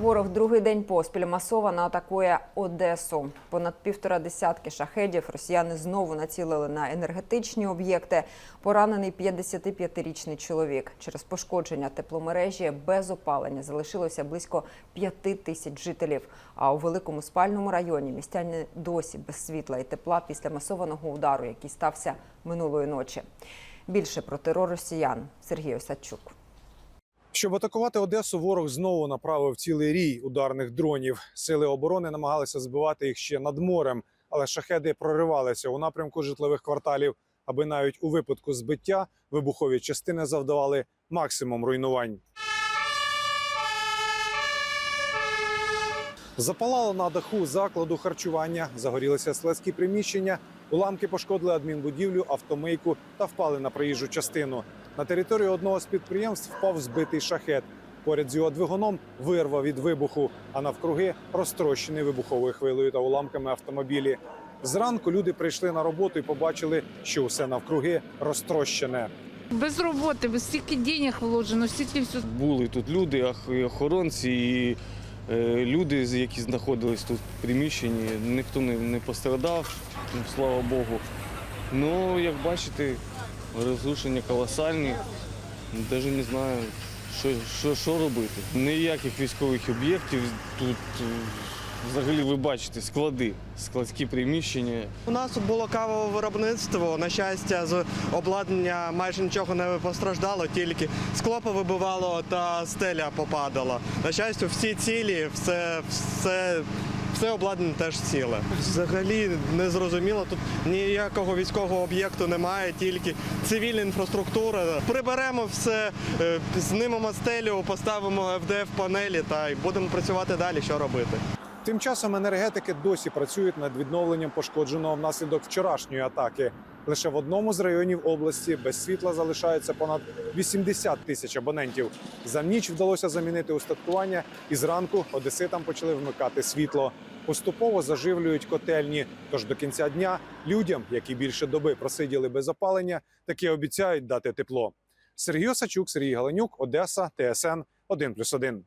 Ворог другий день поспіль масово атакує Одесу. Понад півтора десятки шахедів росіяни знову націлили на енергетичні об'єкти. Поранений 55-річний чоловік. Через пошкодження тепломережі без опалення залишилося близько п'яти тисяч жителів. А у великому спальному районі містяни досі без світла і тепла після масованого удару, який стався минулої ночі. Більше про терор росіян Сергій Осадчук. Щоб атакувати Одесу, ворог знову направив цілий рій ударних дронів. Сили оборони намагалися збивати їх ще над морем, але шахеди проривалися у напрямку житлових кварталів, аби навіть у випадку збиття вибухові частини завдавали максимум руйнувань. Запалало на даху закладу харчування, загорілися складські приміщення, уламки пошкодили адмінбудівлю, автомийку та впали на проїжджу частину. На територію одного з підприємств впав збитий шахет. Поряд з його двигуном вирва від вибуху, а навкруги розтрощений вибуховою хвилею та уламками автомобілі. Зранку люди прийшли на роботу і побачили, що усе навкруги розтрощене. Без роботи, без стільки денег вложено, стільки все. Були тут люди, охоронці, і люди, які знаходились тут в приміщенні. Ніхто не, пострадав, ну, слава Богу. Ну, як бачите, розрушення колосальні. Навіть не знаю, що, що, що робити. Ніяких військових об'єктів тут. Взагалі ви бачите склади, складські приміщення. У нас тут було кавове виробництво. На щастя, з обладнання майже нічого не постраждало, тільки скло повибивало та стеля попадала. На щастя, всі цілі, все, все, все обладнання теж ціле. Взагалі не зрозуміло. Тут ніякого військового об'єкту немає, тільки цивільна інфраструктура. Приберемо все, е, знімемо стелю, поставимо ФДФ панелі та й будемо працювати далі. Що робити? Тим часом енергетики досі працюють над відновленням пошкодженого внаслідок вчорашньої атаки. Лише в одному з районів області без світла залишається понад 80 тисяч абонентів. За ніч вдалося замінити устаткування, і зранку одеситам почали вмикати світло. Поступово заживлюють котельні. Тож до кінця дня людям, які більше доби просиділи без опалення, таки обіцяють дати тепло. Сергій Осачук, Сергій Галенюк, Одеса, ТСН 1+,1.